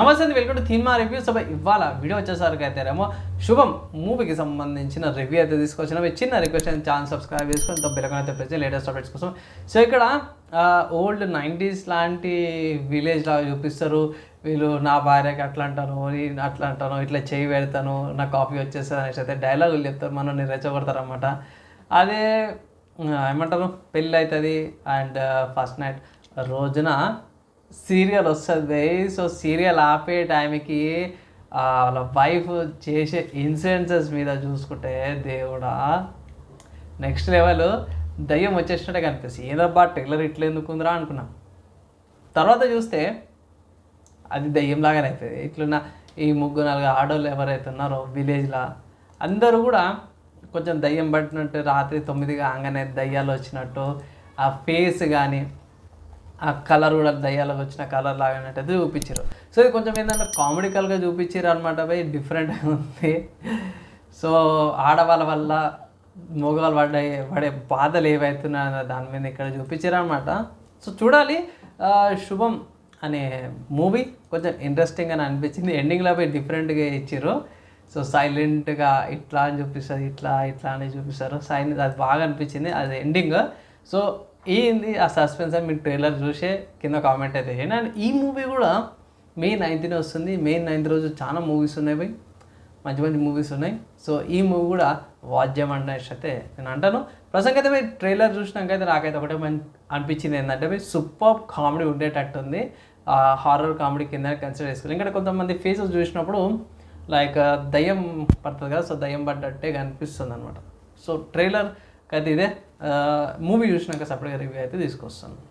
నమస్తే welcome to cinema review. సభ ఇవాళ video వచ్చేసరికి అయితే రేమో శుభం మూవీకి సంబంధించిన రివ్యూ అయితే తీసుకొచ్చిన. చిన్న రిక్వెస్ట్ అని ఛానల్ సబ్స్క్రైబ్ చేసుకొని తో బెల్లకన్ అయితే ప్రతి లేటెస్ట్ అప్డేట్స్ కోసం. సో ఇక్కడ ఓల్డ్ నైంటీస్ లాంటి విలేజ్ లాగా చూపిస్తారు. వీళ్ళు నా భార్యకి అట్లా అంటాను నేను అట్లా అంటాను ఇట్లా చేయి పెడతాను నా కాఫీ వచ్చేస్తుంది అనేసి అయితే డైలాగులు చెప్తారు. మనం రెచ్చగొడతారు అనమాట అదే ఏమంటారు? పెళ్ళి అవుతుంది. అండ్ ఫస్ట్ నైట్ రోజున సీరియల్ వస్తుంది. సో సీరియల్ ఆపే టైంకి వాళ్ళ వైఫ్ చేసే ఇన్సిడెన్సెస్ మీద చూసుకుంటే దేవుడా నెక్స్ట్ లెవెల్ దయ్యం వచ్చేసినట్టే కనిపిస్తుంది. ఏదబ్బా టైలర్ ఇట్లా ఎందుకుందిరా అనుకున్నాం. తర్వాత చూస్తే అది దయ్యంలాగానే అవుతుంది ఇట్లున్న ఈ ముగ్గురు నాలుగు ఆడోళ్ళు ఎవరైతే ఉన్నారో విలేజ్లో అందరూ కూడా కొంచెం దయ్యం పట్టినట్టు రాత్రి తొమ్మిది కాగానే దయ్యాలు వచ్చినట్టు ఆ ఫేస్ కానీ ఆ కలర్ కూడా దయ్యాలకు వచ్చిన కలర్ లాగానట్టు చూపించారు సో ఇది కొంచెం ఏంటంటే కామెడికల్గా చూపించారు అనమాట పోయి డిఫరెంట్ ఉంది. సో ఆడవాళ్ళ వల్ల మగవాళ్ళు పడే పడే బాధలు ఏవైతున్నాయో దాని మీద ఇక్కడ చూపించారు అనమాట సో చూడాలి శుభం అనే మూవీ కొంచెం ఇంట్రెస్టింగ్ అని అనిపించింది. ఎండింగ్లో పోయి డిఫరెంట్గా ఇచ్చారు సో సైలెంట్గా ఇట్లా అని చూపిస్తారు ఇట్లా ఇట్లా అని చూపిస్తారు. సైలెంట్ అది బాగా అనిపించింది. అది ఎండింగ్ సో ఏంది ఆ సస్పెన్స్ అని మీరు ట్రైలర్ చూసే కింద కామెంట్ అయితే అండ్ ఈ మూవీ కూడా మే నైన్త్న వస్తుంది. మే నైన్త్ రోజు చాలా మూవీస్ ఉన్నాయి పోయి మంచి మంచి మూవీస్ ఉన్నాయి. సో ఈ మూవీ కూడా వాచ్ చేయమంటే అయితే నేను అంటాను. ప్రస్తుతం అయితే మీరు ట్రైలర్ చూసినాకైతే నాకైతే ఒకటే మంచి అనిపించింది ఏంటంటే మీరు సూపర్ కామెడీ ఉండేటట్టు ఉంది. హారర్ కామెడీ కింద కన్సిడర్ చేసుకోవాలి. ఇంకా కొంతమంది ఫేసెస్ చూసినప్పుడు లైక్ దయ్యం పడుతుంది కదా సో దయ్యం పడ్డట్టే కనిపిస్తుంది అనమాట సో ట్రైలర్ అయితే ఇదే. మూవీ చూసినాక సపరేట్గా రివ్యూ అయితే తీసుకొస్తాను.